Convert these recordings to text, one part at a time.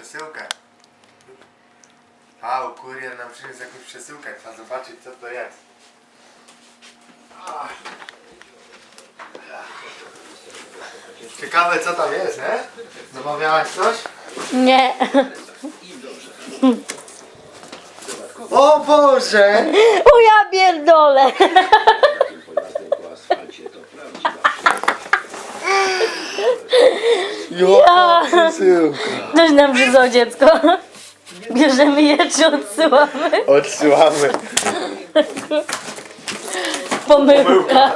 przesyłkę. A, kurier nam przyniósł jakąś przesyłkę. Trzeba zobaczyć, co to jest. Ach. Ciekawe, co tam jest, nie? Zamawiałaś coś? Nie. O Boże! O ja pierdolę. pojazdem przesyłka! Ktoś nam przysłał dziecko. Bierzemy je czy odsyłamy? Odsyłamy. Pomyłka.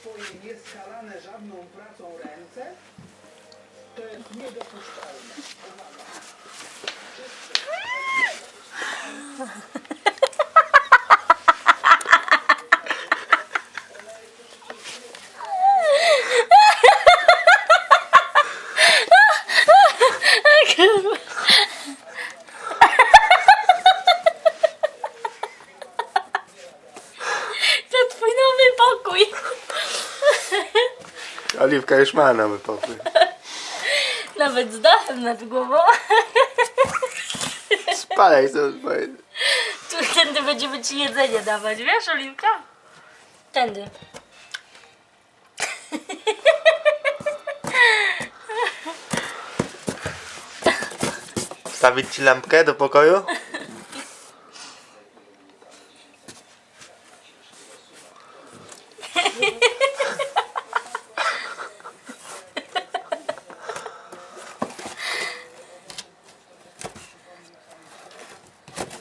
swoje nieskalane żadną pracą ręce, to jest niedopuszczalne. Uwaga. To twój nowy pokój. Oliwka już ma nowy pokój. Nawet z dachem nad głową. Spalaj sobie. Tu tędy będziemy ci jedzenie dawać, wiesz, Oliwka? Tędy. Wstawić ci lampkę do pokoju?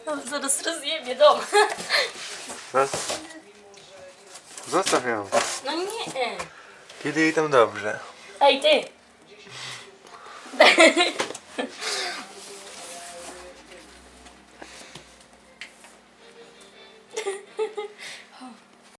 No, zaraz rozjebie dom. Zos- Zostaw ją. No nie. Kiedy jej tam dobrze. Ej, ty.